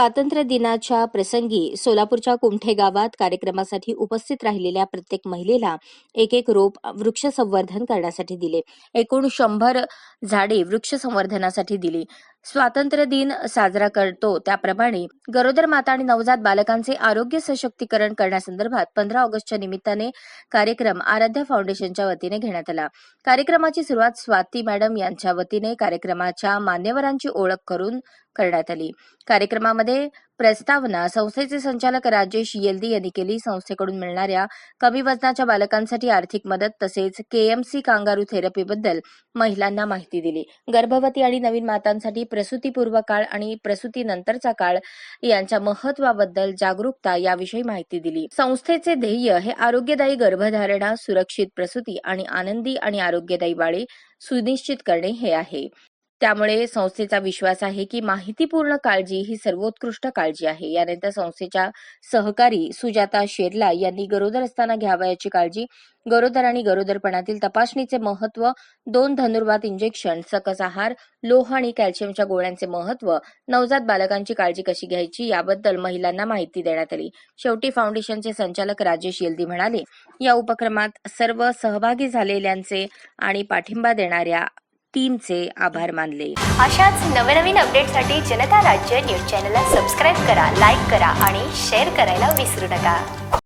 स्वातंत्र्य दिनाच्या प्रसंगी सोलापूरच्या कुमठे गावात कार्यक्रमासाठी उपस्थित राहिलेल्या प्रत्येक महिलेला एक एक रोप वृक्ष संवर्धन करण्यासाठी दिले. एकूण शंभर झाडे वृक्ष संवर्धनासाठी दिली. स्वातंत्र्य दिन साजरा करतो त्याप्रमाणे गरोदर माता आणि नवजात बालकांचे आरोग्य सशक्तीकरण करण्यासंदर्भात पंधरा ऑगस्टच्या निमित्ताने कार्यक्रम आराध्या फाउंडेशनच्या वतीने घेण्यात आला. कार्यक्रमाची सुरुवात स्वाती मॅडम यांच्या वतीने कार्यक्रमाच्या मान्यवरांची ओळख करून करण्यात आली. कार्यक्रमामध्ये प्रस्तावना संस्थेचे संचालक राजेश येल्दी यांनी केली. संस्थेकडून मिळणाऱ्या कमी वजनाच्या बालकांसाठी आर्थिक मदत तसेच केएमसी कांगारू थेरपीबद्दल महिलांना माहिती दिली. गर्भवती आणि नवीन मातांसाठी प्रसूतीपूर्व काळ आणि प्रसूतीनंतरचा काळ यांच्या महत्वाबद्दल जागरूकता याविषयी माहिती दिली. संस्थेचे ध्येय हे आरोग्यदायी गर्भधारणा सुरक्षित प्रसूती आणि आनंदी आणि आरोग्यदायी बाळे सुनिश्चित करणे हे आहे. त्यामुळे संस्थेचा विश्वास आहे की माहितीपूर्ण काळजी ही सर्वोत्कृष्ट काळजी आहे. यानंतर संस्थेच्या सहकारी सुजाता शेरला यांनी गरोदर असताना घ्यावयाची काळजी. गरोदर आणि गरोदरपणातील तपासणीचे महत्त्व दोन धनुर्वात इंजेक्शन सकस आहार लोह आणि कॅल्शियमच्या गोळ्यांचे महत्त्व नवजात बालकांची काळजी कशी घ्यायची याबद्दल महिलांना माहिती देण्यात आली. शेवटी फाउंडेशनचे संचालक राजेश येल्दी म्हणाले या उपक्रमात सर्व सहभागी झालेल्यांचे आणि पाठिंबा देणाऱ्या टीमचे आभार मानले. अशाच नवनवीन अपडेटसाठी जनता राज्य न्यूज चॅनलला सबस्क्राईब करा लाईक करा आणि शेअर करायला विसरू नका.